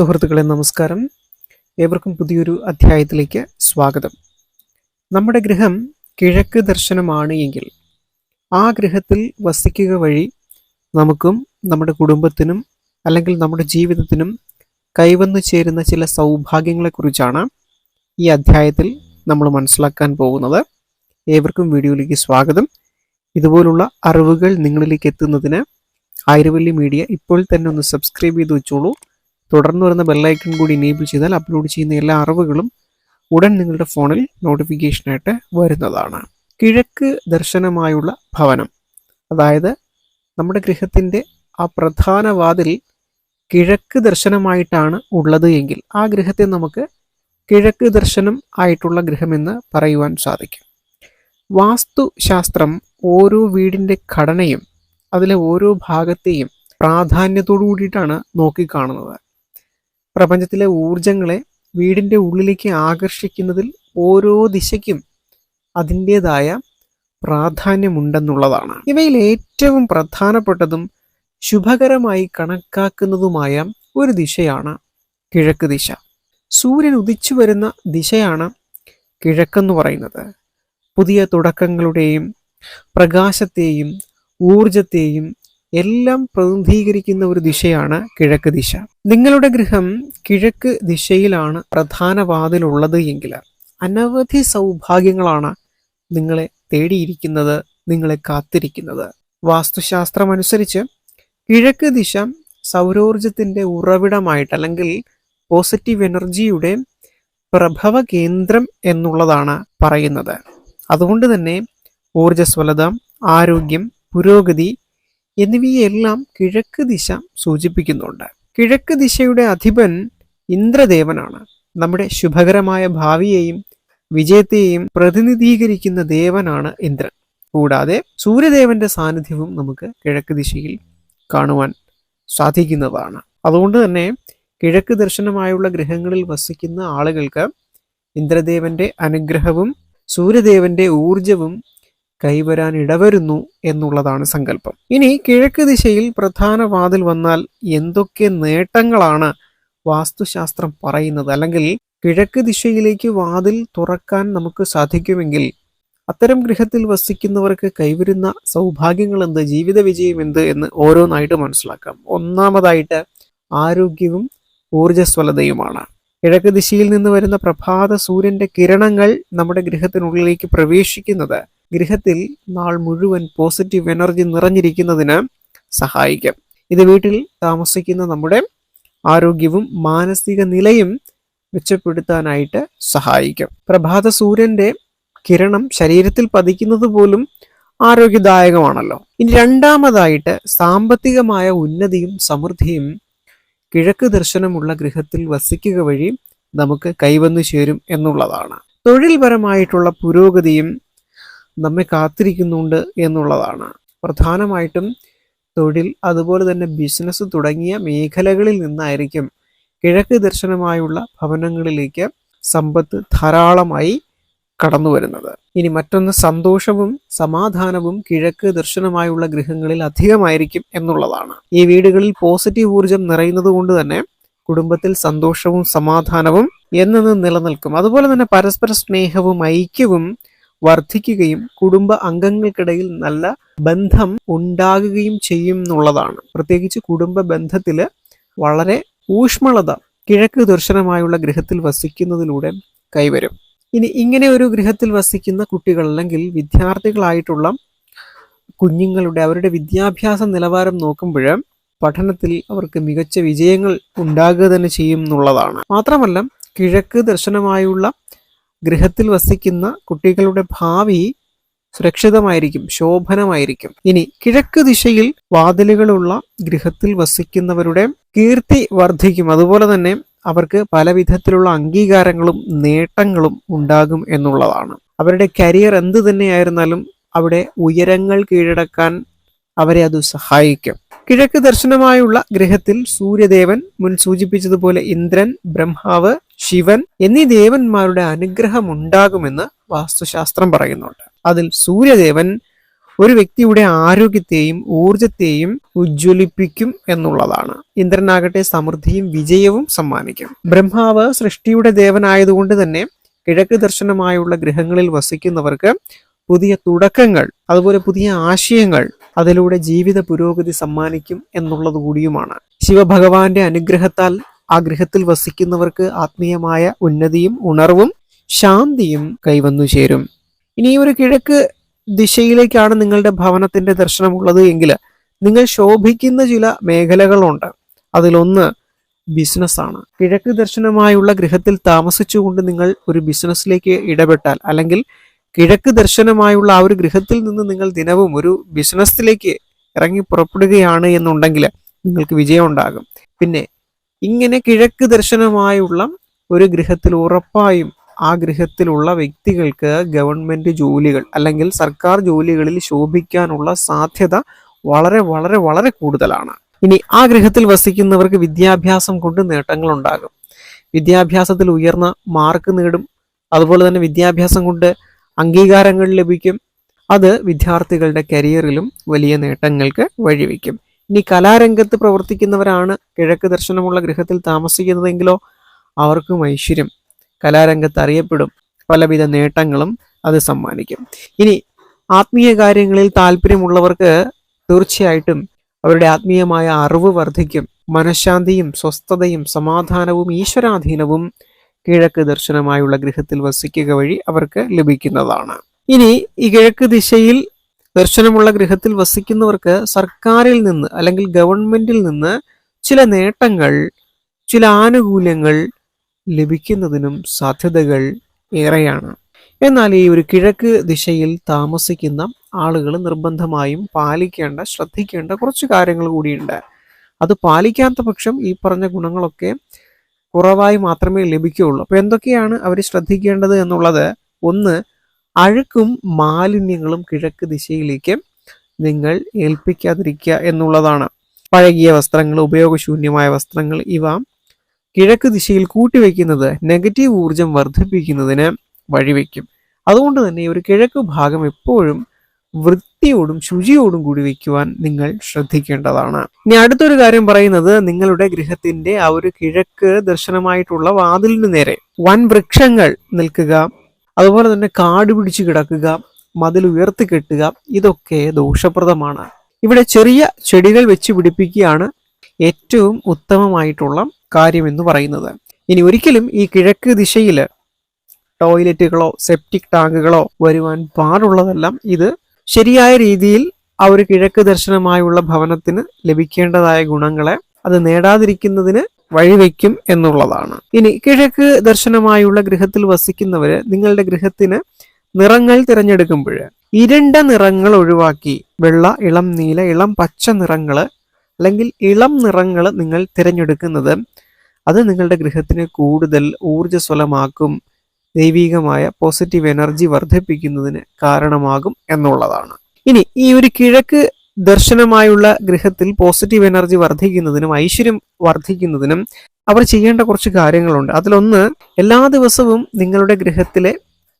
സുഹൃത്തുക്കളെ നമസ്കാരം. ഏവർക്കും പുതിയൊരു അധ്യായത്തിലേക്ക് സ്വാഗതം. നമ്മുടെ ഗൃഹം കിഴക്ക് ദർശനമാണ് എങ്കിൽ ആ ഗൃഹത്തിൽ വസിക്കുക വഴി നമുക്കും നമ്മുടെ കുടുംബത്തിനും അല്ലെങ്കിൽ നമ്മുടെ ജീവിതത്തിനും കൈവന്നു ചേരുന്ന ചില സൗഭാഗ്യങ്ങളെക്കുറിച്ചാണ് ഈ അധ്യായത്തിൽ നമ്മൾ മനസ്സിലാക്കാൻ പോകുന്നത്. ഏവർക്കും വീഡിയോയിലേക്ക് സ്വാഗതം. ഇതുപോലുള്ള അറിവുകൾ നിങ്ങളിലേക്ക് എത്തുന്നതിന് ആയിരവല്ലി മീഡിയ ഇപ്പോൾ തന്നെ ഒന്ന് സബ്സ്ക്രൈബ് ചെയ്ത് വെച്ചോളൂ. തുടർന്ന് വരുന്ന ബെല്ലൈക്കൺ കൂടി എനേബിൾ ചെയ്താൽ അപ്ലോഡ് ചെയ്യുന്ന എല്ലാ അറിവുകളും ഉടൻ നിങ്ങളുടെ ഫോണിൽ നോട്ടിഫിക്കേഷനായിട്ട് വരുന്നതാണ്. കിഴക്ക് ദർശനമായുള്ള ഭവനം. അതായത് നമ്മുടെ ഗൃഹത്തിന്റെ ആ പ്രധാന വാതിൽ കിഴക്ക് ദർശനമായിട്ടാണ് ഉള്ളത് എങ്കിൽ ആ ഗൃഹത്തെ നമുക്ക് കിഴക്ക് ദർശനം ആയിട്ടുള്ള ഗൃഹമെന്ന് പറയുവാൻ സാധിക്കും. വാസ്തുശാസ്ത്രം ഓരോ വീടിന്റെ ഘടനയും അതിലെ ഓരോ ഭാഗത്തെയും പ്രാധാന്യത്തോടു കൂടിയിട്ടാണ് നോക്കിക്കാണുന്നത്. പ്രപഞ്ചത്തിലെ ഊർജങ്ങളെ വീടിന്റെ ഉള്ളിലേക്ക് ആകർഷിക്കുന്നതിൽ ഓരോ ദിശയ്ക്കും അതിന്റെതായ പ്രാധാന്യമുണ്ടെന്നുള്ളതാണ്. ഇവയിൽ ഏറ്റവും പ്രധാനപ്പെട്ടതും ശുഭകരമായി കണക്കാക്കുന്നതുമായ ഒരു ദിശയാണ് കിഴക്ക് ദിശ. സൂര്യൻ ഉദിച്ചു വരുന്ന ദിശയാണ് കിഴക്കെന്ന് പറയുന്നത്. പുതിയ തുടക്കങ്ങളുടെയും പ്രകാശത്തെയും ഊർജത്തെയും എല്ലാം പ്രതിനിധീകരിക്കുന്ന ഒരു ദിശയാണ് കിഴക്ക് ദിശ. നിങ്ങളുടെ ഗൃഹം കിഴക്ക് ദിശയിലാണ് പ്രധാന വാതിലുള്ളത് എങ്കിൽ അനവധി സൗഭാഗ്യങ്ങളാണ് നിങ്ങളെ തേടിയിരിക്കുന്നത് നിങ്ങളെ കാത്തിരിക്കുന്നത്. വാസ്തുശാസ്ത്രമനുസരിച്ച് കിഴക്ക് ദിശ സൗരോർജത്തിന്റെ ഉറവിടമായിട്ട് അല്ലെങ്കിൽ പോസിറ്റീവ് എനർജിയുടെ പ്രഭവ കേന്ദ്രം എന്നുള്ളതാണ് പറയുന്നത്. അതുകൊണ്ട് തന്നെ ഊർജസ്വലത ആരോഗ്യം പുരോഗതി എന്നിവയെല്ലാം കിഴക്ക് ദിശ സൂചിപ്പിക്കുന്നുണ്ട്. കിഴക്ക് ദിശയുടെ അധിപൻ ഇന്ദ്രദേവനാണ്. നമ്മുടെ ശുഭകരമായ ഭാവിയെയും വിജയത്തെയും പ്രതിനിധീകരിക്കുന്ന ദേവനാണ് ഇന്ദ്രൻ. കൂടാതെ സൂര്യദേവന്റെ സാന്നിധ്യവും നമുക്ക് കിഴക്ക് ദിശയിൽ കാണുവാൻ സാധിക്കുന്നതാണ്. അതുകൊണ്ട് തന്നെ കിഴക്ക് ദർശനമായുള്ള ഗ്രഹങ്ങളിൽ വസിക്കുന്ന ആളുകൾക്ക് ഇന്ദ്രദേവന്റെ അനുഗ്രഹവും സൂര്യദേവന്റെ ഊർജവും കൈവരാൻ ഇടവരുന്നു എന്നുള്ളതാണ് സങ്കല്പം. ഇനി കിഴക്ക് ദിശയിൽ പ്രധാന വാതിൽ വന്നാൽ എന്തൊക്കെ നേട്ടങ്ങളാണ് വാസ്തുശാസ്ത്രം പറയുന്നത്? അല്ലെങ്കിൽ കിഴക്ക് ദിശയിലേക്ക് വാതിൽ തുറക്കാൻ നമുക്ക് സാധിക്കുമെങ്കിൽ അത്തരം ഗൃഹത്തിൽ വസിക്കുന്നവർക്ക് കൈവരുന്ന സൗഭാഗ്യങ്ങൾ എന്ത്? ജീവിത വിജയം എന്ത്? എന്ന് ഓരോന്നായിട്ട് മനസ്സിലാക്കാം. ഒന്നാമതായിട്ട് ആരോഗ്യവും ഊർജസ്വലതയുമാണ്. കിഴക്ക് ദിശയിൽ നിന്ന് വരുന്ന പ്രഭാത സൂര്യന്റെ കിരണങ്ങൾ നമ്മുടെ ഗൃഹത്തിനുള്ളിലേക്ക് പ്രവേശിക്കുന്നത് ഗൃഹത്തിൽ നാൾ മുഴുവൻ പോസിറ്റീവ് എനർജി നിറഞ്ഞിരിക്കുന്നതിന് സഹായിക്കും. ഇത് വീട്ടിൽ താമസിക്കുന്ന നമ്മുടെ ആരോഗ്യവും മാനസിക നിലയും മെച്ചപ്പെടുത്താനായിട്ട് സഹായിക്കും. പ്രഭാത സൂര്യന്റെ കിരണം ശരീരത്തിൽ പതിക്കുന്നത് പോലും ആരോഗ്യദായകമാണല്ലോ. ഇനി രണ്ടാമതായിട്ട് സാമ്പത്തികമായ ഉന്നതിയും സമൃദ്ധിയും കിഴക്ക് ദർശനമുള്ള ഗൃഹത്തിൽ വസിക്കുക വഴി നമുക്ക് കൈവന്നു ചേരും എന്നുള്ളതാണ്. തൊഴിൽപരമായിട്ടുള്ള പുരോഗതിയും നമ്മെ കാത്തിരിക്കുന്നുണ്ട് എന്നുള്ളതാണ്. പ്രധാനമായിട്ടും തൊഴിൽ അതുപോലെ തന്നെ ബിസിനസ് തുടങ്ങിയ മേഖലകളിൽ നിന്നായിരിക്കും കിഴക്ക് ദർശനമായുള്ള ഭവനങ്ങളിലേക്ക് സമ്പത്ത് ധാരാളമായി കടന്നു വരുന്നത്. ഇനി മറ്റൊന്ന് സന്തോഷവും സമാധാനവും കിഴക്ക് ദർശനമായുള്ള ഗൃഹങ്ങളിൽ അധികമായിരിക്കും എന്നുള്ളതാണ്. ഈ വീടുകളിൽ പോസിറ്റീവ് ഊർജം നിറയുന്നത് കൊണ്ട് തന്നെ കുടുംബത്തിൽ സന്തോഷവും സമാധാനവും എന്നത് നിലനിൽക്കും. അതുപോലെ തന്നെ പരസ്പര സ്നേഹവും ഐക്യവും വർദ്ധിക്കുകയും കുടുംബ അംഗങ്ങൾക്കിടയിൽ നല്ല ബന്ധം ഉണ്ടാകുകയും ചെയ്യും എന്നുള്ളതാണ്. പ്രത്യേകിച്ച് കുടുംബ ബന്ധത്തിൽ വളരെ ഊഷ്മളത കിഴക്ക് ദർശനമായുള്ള ഗൃഹത്തിൽ വസിക്കുന്നതിലൂടെ കൈവരും. ഇനി ഇങ്ങനെ ഒരു ഗൃഹത്തിൽ വസിക്കുന്ന കുട്ടികൾ അല്ലെങ്കിൽ വിദ്യാർത്ഥികളായിട്ടുള്ള കുഞ്ഞുങ്ങളുടെ അവരുടെ വിദ്യാഭ്യാസ നിലവാരം നോക്കുമ്പോൾ പഠനത്തിൽ അവർക്ക് മികച്ച വിജയങ്ങൾ ഉണ്ടാകുക തന്നെ ചെയ്യും എന്നുള്ളതാണ്. മാത്രമല്ല കിഴക്ക് ദർശനമായുള്ള ഗൃഹത്തിൽ വസിക്കുന്ന കുട്ടികളുടെ ഭാവി സുരക്ഷിതമായിരിക്കും ശോഭനമായിരിക്കും. ഇനി കിഴക്ക് ദിശയിൽ വാതിലുകളുള്ള ഗൃഹത്തിൽ വസിക്കുന്നവരുടെ കീർത്തി വർദ്ധിക്കും. അതുപോലെ തന്നെ അവർക്ക് പല വിധത്തിലുള്ള അംഗീകാരങ്ങളും നേട്ടങ്ങളും ഉണ്ടാകും എന്നുള്ളതാണ്. അവരുടെ കരിയർ എന്ത് തന്നെയായിരുന്നാലും അവിടെ ഉയരങ്ങൾ കീഴടക്കാൻ അവരെ അത് സഹായിക്കും. കിഴക്ക് ദർശനമായുള്ള ഗ്രഹത്തിൽ സൂര്യദേവൻ മുൻ സൂചിപ്പിച്ചതുപോലെ ഇന്ദ്രൻ ബ്രഹ്മാവ് ശിവൻ എന്നീ ദേവന്മാരുടെ അനുഗ്രഹം ഉണ്ടാകുമെന്ന് വാസ്തുശാസ്ത്രം പറയുന്നുണ്ട്. അതിൽ സൂര്യദേവൻ ഒരു വ്യക്തിയുടെ ആരോഗ്യത്തെയും ഊർജത്തെയും ഉജ്ജ്വലിപ്പിക്കും എന്നുള്ളതാണ്. ഇന്ദ്രനാകട്ടെ സമൃദ്ധിയും വിജയവും സമ്മാനിക്കും. ബ്രഹ്മാവ് സൃഷ്ടിയുടെ ദേവനായതുകൊണ്ട് തന്നെ കിഴക്ക് ദർശനമായുള്ള ഗ്രഹങ്ങളിൽ വസിക്കുന്നവർക്ക് പുതിയ തുടക്കങ്ങൾ അതുപോലെ പുതിയ ആശയങ്ങൾ അതിലൂടെ ജീവിത പുരോഗതി സമ്മാനിക്കും എന്നുള്ളത് കൂടിയുമാണ്. ശിവഭഗവാന്റെ അനുഗ്രഹത്താൽ ആ ഗൃഹത്തിൽ വസിക്കുന്നവർക്ക് ആത്മീയമായ ഉന്നതിയും ഉണർവും ശാന്തിയും കൈവന്നു ചേരും. ഇനി ഒരു കിഴക്ക് ദിശയിലേക്കാണ് നിങ്ങളുടെ ഭവനത്തിന്റെ ദർശനമുള്ളത് എങ്കിൽ നിങ്ങൾ ശോഭിക്കുന്ന ചില മേഖലകളുണ്ട്. അതിലൊന്ന് ബിസിനസ്സാണ് കിഴക്ക് ദർശനമായുള്ള ഗൃഹത്തിൽ താമസിച്ചുകൊണ്ട് നിങ്ങൾ ഒരു ബിസിനസ്സിലേക്ക് ഇടപെട്ടാൽ അല്ലെങ്കിൽ കിഴക്ക് ദർശനമായുള്ള ആ ഒരു ഗൃഹത്തിൽ നിന്ന് നിങ്ങൾ ദിനവും ഒരു ബിസിനസ്സിലേക്ക് ഇറങ്ങി പുറപ്പെടുകയാണ് എന്നുണ്ടെങ്കിൽ നിങ്ങൾക്ക് വിജയം ഉണ്ടാകും. പിന്നെ ഇങ്ങനെ കിഴക്ക് ദർശനമായുള്ള ഒരു ഗൃഹത്തിൽ ഉറപ്പായും ആ ഗൃഹത്തിലുള്ള വ്യക്തികൾക്ക് ഗവൺമെന്റ് ജോലികൾ അല്ലെങ്കിൽ സർക്കാർ ജോലികളിൽ ശോഭിക്കാനുള്ള സാധ്യത വളരെ വളരെ വളരെ കൂടുതലാണ്. ഇനി ആ ഗൃഹത്തിൽ വസിക്കുന്നവർക്ക് വിദ്യാഭ്യാസം കൊണ്ട് നേട്ടങ്ങൾ ഉണ്ടാകും. വിദ്യാഭ്യാസത്തിൽ ഉയർന്ന മാർക്ക് നേടും. അതുപോലെ തന്നെ വിദ്യാഭ്യാസം കൊണ്ട് അംഗീകാരങ്ങൾ ലഭിക്കും. അത് വിദ്യാർത്ഥികളുടെ കരിയറിലും വലിയ നേട്ടങ്ങൾക്ക് വഴിവെക്കും. ഇനി കലാരംഗത്ത് പ്രവർത്തിക്കുന്നവരാണ് കിഴക്ക് ദർശനമുള്ള ഗൃഹത്തിൽ താമസിക്കുന്നതെങ്കിലോ അവർക്കും ഐശ്വര്യം. കലാരംഗത്ത് അറിയപ്പെടും. പലവിധ നേട്ടങ്ങളും അത് സമ്മാനിക്കും. ഇനി ആത്മീയ കാര്യങ്ങളിൽ താല്പര്യമുള്ളവർക്ക് തീർച്ചയായിട്ടും അവരുടെ ആത്മീയമായ അറിവ് വർദ്ധിക്കും. മനഃശാന്തിയും സ്വസ്ഥതയും സമാധാനവും ഈശ്വരാധീനവും കിഴക്ക് ദർശനമായുള്ള ഗൃഹത്തിൽ വസിക്കുക വഴി അവർക്ക് ലഭിക്കുന്നതാണ്. ഇനി ഈ കിഴക്ക് ദിശയിൽ ദർശനമുള്ള ഗൃഹത്തിൽ വസിക്കുന്നവർക്ക് സർക്കാരിൽ നിന്ന് അല്ലെങ്കിൽ ഗവൺമെന്റിൽ നിന്ന് ചില നേട്ടങ്ങൾ ചില ആനുകൂല്യങ്ങൾ ലഭിക്കുന്നതിനും സാധ്യതകൾ ഏറെയാണ്. എന്നാൽ ഈ ഒരു കിഴക്ക് ദിശയിൽ താമസിക്കുന്ന ആളുകൾ നിർബന്ധമായും പാലിക്കേണ്ട ശ്രദ്ധിക്കേണ്ട കുറച്ച് കാര്യങ്ങൾ കൂടിയുണ്ട്. അത് പാലിക്കാത്ത പക്ഷം ഈ പറഞ്ഞ ഗുണങ്ങളൊക്കെ കുറവായി മാത്രമേ ലഭിക്കുകയുള്ളൂ. അപ്പോൾ എന്തൊക്കെയാണ് അവർ ശ്രദ്ധിക്കേണ്ടത് എന്നുള്ളത്? ഒന്ന് അഴുക്കും മാലിന്യങ്ങളും കിഴക്ക് ദിശയിലേക്ക് നിങ്ങൾ ഏൽപ്പിക്കാതിരിക്കുക എന്നുള്ളതാണ്. പഴകിയ വസ്ത്രങ്ങൾ ഉപയോഗശൂന്യമായ വസ്ത്രങ്ങൾ ഇവ. കിഴക്ക് ദിശയിൽ കൂട്ടിവെക്കുന്നത് നെഗറ്റീവ് ഊർജം വർദ്ധിപ്പിക്കുന്നതിന് വഴിവെക്കും. അതുകൊണ്ട് തന്നെ ഒരു കിഴക്ക് ഭാഗം എപ്പോഴും വൃത്തിയോടും ശുചിയോടും കൂടി വയ്ക്കുവാൻ നിങ്ങൾ ശ്രദ്ധിക്കേണ്ടതാണ്. ഇനി അടുത്തൊരു കാര്യം പറയുന്നത് നിങ്ങളുടെ ഗൃഹത്തിന്റെ ആ ഒരു കിഴക്ക് ദർശനമായിട്ടുള്ള വാതിലിന് നേരെ വൻ വൃക്ഷങ്ങൾ നിൽക്കുക അതുപോലെ തന്നെ കാട് പിടിച്ചു കിടക്കുക മതിൽ ഉയർത്തി കെട്ടുക ഇതൊക്കെ ദോഷപ്രദമാണ്. ഇവിടെ ചെറിയ ചെടികൾ വെച്ച് പിടിപ്പിക്കുകയാണ് ഏറ്റവും ഉത്തമമായിട്ടുള്ള കാര്യം എന്ന് പറയുന്നത്. ഇനി ഒരിക്കലും ഈ കിഴക്ക് ദിശയിൽ ടോയ്ലറ്റുകളോ സെപ്റ്റിക് ടാങ്കുകളോ വരുവാൻ പാടുള്ളതെല്ലാം ഇത് ശരിയായ രീതിയിൽ ആ ഒരു കിഴക്ക് ദർശനമായുള്ള ഭവനത്തിന് ലഭിക്കേണ്ടതായ ഗുണങ്ങളെ അത് നേടാതിരിക്കുന്നതിന് വഴിവെക്കും എന്നുള്ളതാണ്. ഇനി കിഴക്ക് ദർശനമായുള്ള ഗൃഹത്തിൽ വസിക്കുന്നവര് നിങ്ങളുടെ ഗൃഹത്തിന് നിറങ്ങൾ തിരഞ്ഞെടുക്കുമ്പോൾ ഇരണ്ട നിറങ്ങൾ ഒഴിവാക്കി വെള്ള ഇളം നീല ഇളം പച്ച നിറങ്ങൾ അല്ലെങ്കിൽ ഇളം നിറങ്ങൾ നിങ്ങൾ തിരഞ്ഞെടുക്കുന്നത് അത് നിങ്ങളുടെ ഗൃഹത്തിനെ കൂടുതൽ ഊർജസ്വലമാക്കും ദൈവികമായ പോസിറ്റീവ് എനർജി വർദ്ധിപ്പിക്കുന്നതിന് കാരണമാകും എന്നുള്ളതാണ്. ഇനി ഈ ഒരു കിഴക്ക് ദർശനമായുള്ള ഗൃഹത്തിൽ പോസിറ്റീവ് എനർജി വർദ്ധിക്കുന്നതിനും ഐശ്വര്യം വർദ്ധിക്കുന്നതിനും അവർ ചെയ്യേണ്ട കുറച്ച് കാര്യങ്ങളുണ്ട്. അതിലൊന്ന് എല്ലാ ദിവസവും നിങ്ങളുടെ ഗൃഹത്തിലെ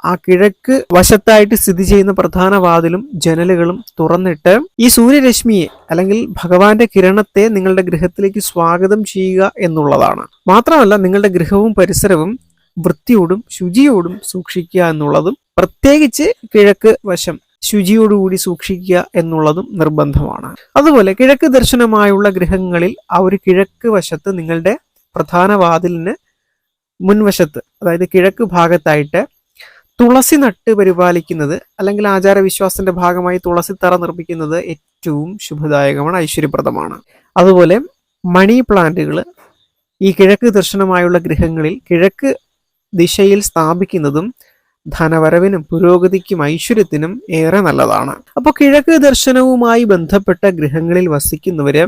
ആ കിഴക്ക് വശത്തായിട്ട് സ്ഥിതി ചെയ്യുന്ന പ്രധാന വാതിലും ജനലുകളും തുറന്നിട്ട് ഈ സൂര്യരശ്മിയെ അല്ലെങ്കിൽ ഭഗവാന്റെ കിരണത്തെ നിങ്ങളുടെ ഗൃഹത്തിലേക്ക് സ്വാഗതം ചെയ്യുക എന്നുള്ളതാണ്. മാത്രമല്ല നിങ്ങളുടെ ഗൃഹവും പരിസരവും വൃത്തിയോടും ശുചിയോടും സൂക്ഷിക്കുക എന്നുള്ളതും പ്രത്യേകിച്ച് കിഴക്ക് വശം ശുചിയോടുകൂടി സൂക്ഷിക്കുക എന്നുള്ളതും നിർബന്ധമാണ്. അതുപോലെ കിഴക്ക് ദർശനമായുള്ള ഗൃഹങ്ങളിൽ ആ ഒരു കിഴക്ക് വശത്ത് നിങ്ങളുടെ പ്രധാന വാതിലിന് മുൻവശത്ത് അതായത് കിഴക്ക് ഭാഗത്തായിട്ട് തുളസി നട്ട് പരിപാലിക്കുന്നത് അല്ലെങ്കിൽ ആചാരവിശ്വാസത്തിന്റെ ഭാഗമായി തുളസി തറ നിർമ്മിക്കുന്നത് ഏറ്റവും ശുഭദായകമാണ് ഐശ്വര്യപ്രദമാണ്. അതുപോലെ മണി പ്ലാന്റുകൾ ഈ കിഴക്ക് ദർശനമായുള്ള ഗൃഹങ്ങളിൽ കിഴക്ക് ദിശയിൽ സ്ഥാപിക്കുന്നതും ധനവരവിനും പുരോഗതിക്കും ഐശ്വര്യത്തിനും ഏറെ നല്ലതാണ്. അപ്പോൾ കിഴക്ക് ദർശനവുമായി ബന്ധപ്പെട്ട ഗൃഹങ്ങളിൽ വസിക്കുന്നവര്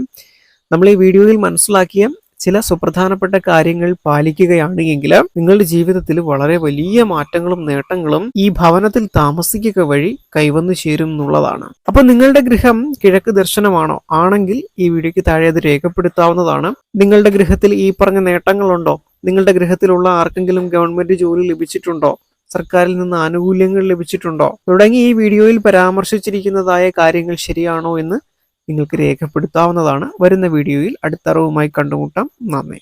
നമ്മൾ ഈ വീഡിയോയിൽ മനസ്സിലാക്കിയ ചില സുപ്രധാനപ്പെട്ട കാര്യങ്ങൾ പാലിക്കുകയാണ് എങ്കിൽ നിങ്ങളുടെ ജീവിതത്തിൽ വളരെ വലിയ മാറ്റങ്ങളും നേട്ടങ്ങളും ഈ ഭവനത്തിൽ താമസിക്കുക വഴി കൈവന്നു ചേരും എന്നുള്ളതാണ്. അപ്പൊ നിങ്ങളുടെ ഗൃഹം കിഴക്ക് ദർശനമാണോ? ആണെങ്കിൽ ഈ വീഡിയോക്ക് താഴെ അത് രേഖപ്പെടുത്താവുന്നതാണ്. നിങ്ങളുടെ ഗൃഹത്തിൽ ഈ പറഞ്ഞ നേട്ടങ്ങളുണ്ടോ? നിങ്ങളുടെ ഗൃഹത്തിലുള്ള ആർക്കെങ്കിലും ഗവൺമെന്റ് ജോലി ലഭിച്ചിട്ടുണ്ടോ? സർക്കാരിൽ നിന്ന് ആനുകൂല്യങ്ങൾ ലഭിച്ചിട്ടുണ്ടോ? തുടങ്ങി ഈ വീഡിയോയിൽ പരാമർശിച്ചിരിക്കുന്നതായ കാര്യങ്ങൾ ശരിയാണോ എന്ന് നിങ്ങൾക്ക് രേഖപ്പെടുത്താവുന്നതാണ്. വരുന്ന വീഡിയോയിൽ അടുത്തറിവുമായി കണ്ടുമുട്ടാം. നന്ദി.